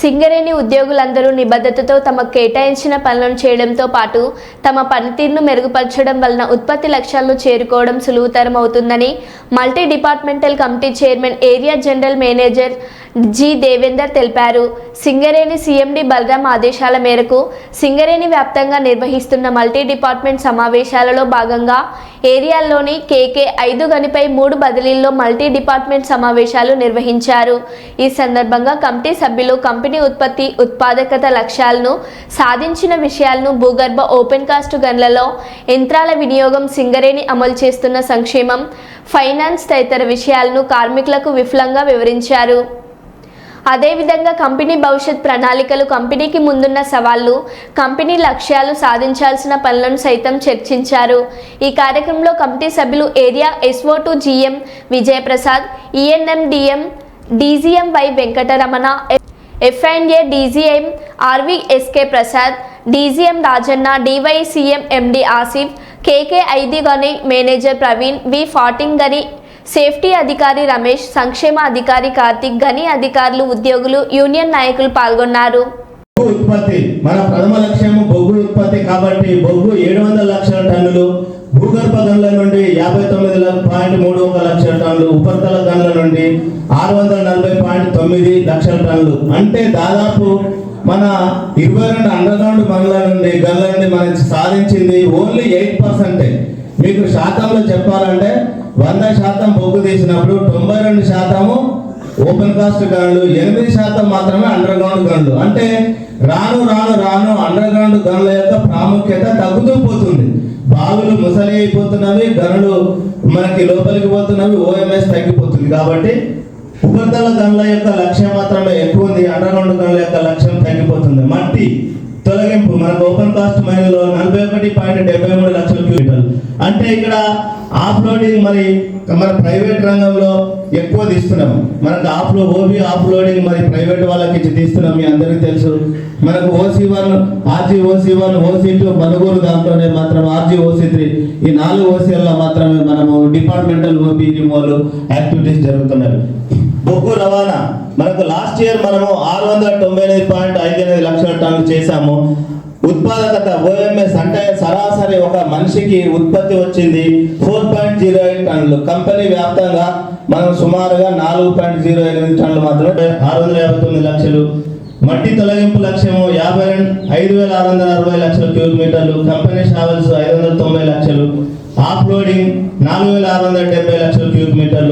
సింగరేణి ఉద్యోగులందరూ నిబద్ధతతో తమ కేటాయించిన పనులను చేయడంతో పాటు తమ పనితీరును మెరుగుపరచడం వలన ఉత్పత్తి లక్ష్యాలను చేరుకోవడం సులువుతరం అవుతుందని multi departmental committee chairman area general manager G Devender తెలిపారు. సింగరేణి సీఎండి బలరాం ఆదేశాల మేరకు సింగరేణి వ్యాప్తంగా నిర్వహిస్తున్న మల్టీ డిపార్ట్మెంట్ సమావేశాలలో భాగంగా ఏరియాల్లోని కేకే ఐదు గనిపై మూడు బదిలీల్లో మల్టీ డిపార్ట్మెంట్ సమావేశాలు నిర్వహించారు. ఈ సందర్భంగా కమిటీ సభ్యులు కంపెనీ ఉత్పత్తి ఉత్పాదకత లక్ష్యాలను సాధించిన విషయాలను భూగర్భ ఓపెన్ కాస్ట్ గన్లలో యంత్రాల వినియోగం సింగరేణి అమలు చేస్తున్న సంక్షేమం ఫైనాన్స్ తదితర విషయాలను కార్మికులకు విఫలంగా వివరించారు. అదేవిధంగా కంపెనీ భవిష్యత్ ప్రణాళికలు కంపెనీకి ముందున్న సవాళ్ళు కంపెనీ లక్ష్యాలు సాధించాల్సిన పనులను సైతం చర్చించారు. ఈ కార్యక్రమంలో కమిటీ సభ్యులు area SO to GM Vijayaprasad ఈఎన్ఎండిఎం DGM Y Venkataramana ఎఫ్ఐఎన్ఏ DGM RVSK Prasad DGM Rajanna DYCM MD Asif KK ఐది గని మేనేజర్ ప్రవీణ్ వి ఫార్టింగ్ గని సేఫ్టీ అధికారి రమేష్ సంక్షేమ అధికారి కార్తిక్ గని అధికారులు ఉద్యోగులు యూనియన్ నాయకులు పాల్గొన్నారు. ఉత్పత్తి మన ప్రథమ లక్ష్యం బొగ్గు ఉత్పత్తి కాబట్టి బొగ్గు ఏడు వందల లక్షల టన్నులు భూగర్భ గనుల నుండి యాభై తొమ్మిది పాయింట్ మూడు ఒక లక్షల టన్నులు ఉపరితల గనుల నుండి ఆరు వందల నలభై పాయింట్ తొమ్మిది లక్షల టన్నులు. అంటే దాదాపు మన ఇరవై రెండు అండర్ గ్రౌండ్ గనుల నుండి గనుల నుండి మనం సాధించింది ఓన్లీ ఎయిట్ పర్సెంటే మీకు శాతంలో చెప్పాలంటే వంద శాతం బొగ్గు తీసినప్పుడు తొంభై రెండు శాతము ఓపెన్ కాస్ట్ గనులు ఎనిమిది శాతం మాత్రమే అండర్ గ్రౌండ్ గనులు. అంటే రాను రాను రాను అండర్ గ్రౌండ్ గనుల యొక్క ప్రాముఖ్యత తగ్గుతూ పోతుంది. బావులు ముసలి అయిపోతున్నవి గనులు మనకి లోపలికి పోతున్నవి ఓఎంఎస్ తగ్గిపోతుంది కాబట్టి ఉపరితల గనుల యొక్క లక్ష్యం మాత్రమే ఎక్కువ ఉంది అండర్గ్రౌండ్ గనుల యొక్క లక్ష్యం తగ్గిపోతుంది. మట్టి తొలగింపు. మనకు ఓపెన్ కాస్ట్ మైన్లో నలభై ఒకటి పాయింట్ డెబ్బై మూడు లక్షల క్యూబిటల్ అంటే ఇక్కడ ఆఫ్ లోడింగ్ మరి మన ప్రైవేట్ రంగంలో ఎక్కువ తీస్తున్నాం. మనకు ఆఫ్లో ఓబీ ఆఫ్ లోడింగ్ మరి ప్రైవేట్ వాళ్ళకి ఇచ్చి తీస్తున్నాం మీ అందరికీ తెలుసు. మనకు OC one RG OC one OC two Manugolu దాంట్లోనే మాత్రం ఆర్జీ ఓసీ త్రీ. ఈ నాలుగు ఓసీల్లో మాత్రమే మనము డిపార్ట్మెంటల్ ఓబీ రిమోలు యాక్టివిటీస్ జరుగుతున్నాయి బొగ్గు రవాణా. మనకు లాస్ట్ ఇయర్ మనము ఆరు వందల తొంభై ఎనిమిది పాయింట్ ఐదు ఎనిమిది లక్షల టన్నులు చేశాము. ఉత్పాదకత ఓఎంఎస్ అంటే సరాసరి ఒక మనిషికి ఉత్పత్తి వచ్చింది ఫోర్ పాయింట్ జీరో ఎయిట్ టన్నులు. కంపెనీ వ్యాప్తంగా మనం సుమారుగా నాలుగు పాయింట్ జీరో ఎనిమిది టన్నులు మాత్రమే ఆరు వందల యాభై తొమ్మిది లక్షలు. మట్టి తొలగింపు లక్ష్యము యాభై రెండు ఐదు వేల ఆరు వందల అరవై లక్షల క్యూబిక్ మీటర్లు. కంపెనీ షావెల్స్ ఐదు వందల తొంభై లక్షలు. ఆఫ్ లోడింగ్ నాలుగు వేల ఆరు వందల డెబ్బై లక్షల క్యూబిక్ మీటర్లు.